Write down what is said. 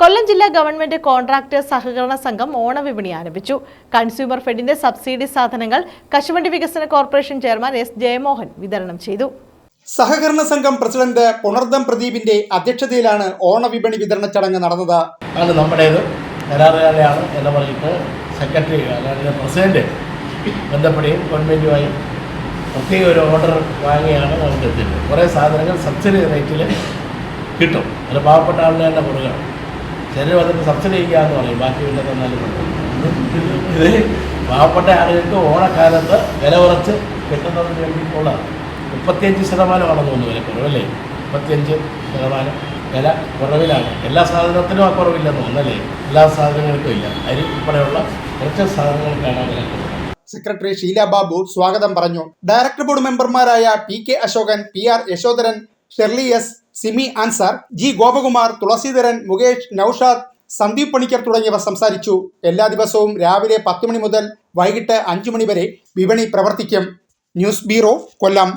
കൊല്ലം ജില്ലാ government contractor സഹകരണ സംഘം ഓണവിപണി ആരംഭിച്ചു. കൺസ്യൂമർ ഫെഡിന്റെ സബ്സിഡി സാധനങ്ങൾ കശുവണ്ടി വികസന കോർപ്പറേഷൻ ചെയർമാൻ എസ് ജയമോഹൻ വിതരണം ചെയ്തു. സഹകരണ സംഘം പ്രസിഡന്റ് പുണർദം പ്രദീപിന്റെ അധ്യക്ഷതയിലാണ് ഓണവിപണി വിതരണ ചടങ്ങ് നടന്നത്. ആണ് നമ്മുടേത് കരാറുകാരെയാണ് എന്ന് പറഞ്ഞിട്ട് സെക്രട്ടറി അല്ലാതെ പ്രസിഡന്റ് ബന്ധപ്പെടുകയും ഗവൺമെന്റുമായി പ്രത്യേക ഒരു ഓർഡർ വാങ്ങിയാണ് നമുക്ക് എത്തിയത്. കുറേ സാധനങ്ങൾ സബ്സിഡി റേറ്റിൽ കിട്ടും. അത് പാവപ്പെട്ട ആളിനെ തന്നെ കൊടുക്കണം. ചിലർ വന്നിട്ട് സബ്സിഡി ചെയ്യാന്ന് പറയും. ബാക്കി പിന്നെ തന്നാലും ഇത് പാവപ്പെട്ട ആളുകൾക്ക് ഓണക്കാലത്ത് വില കുറച്ച് കിട്ടുന്നതിന് വേണ്ടിയിട്ടുള്ള മുപ്പത്തിയഞ്ച് ശതമാനമാണെന്ന് തോന്നുന്നു വില കുറവല്ലേ മുപ്പത്തിയഞ്ച് ശതമാനം വില കുറവിലാണ്. എല്ലാ സാധനത്തിനും ആ കുറവില്ലെന്ന് തോന്നല്ലേ എല്ലാ സാധനങ്ങൾക്കും ഇല്ല. അരി ഉൾപ്പെടെയുള്ള കുറച്ച് സാധനങ്ങൾക്കാണ് വില കുറവ്. സെക്രട്ടറി ഷീല ബാബു സ്വാഗതം പറഞ്ഞു. ഡയറക്ടർ ബോർഡ് മെമ്പർമാരായ P K Ashokan P R Yashodharan Shirley S Simi Ansar G Gopakumar Thulaseedharan Mukesh Noushad Sandeep Panicker തുടങ്ങിയവർ സംസാരിച്ചു. എല്ലാ ദിവസവും രാവിലെ പത്ത് മണി മുതൽ വൈകിട്ട് അഞ്ചു മണി വരെ വിപണി പ്രവർത്തിക്കും. News bureau Kollam.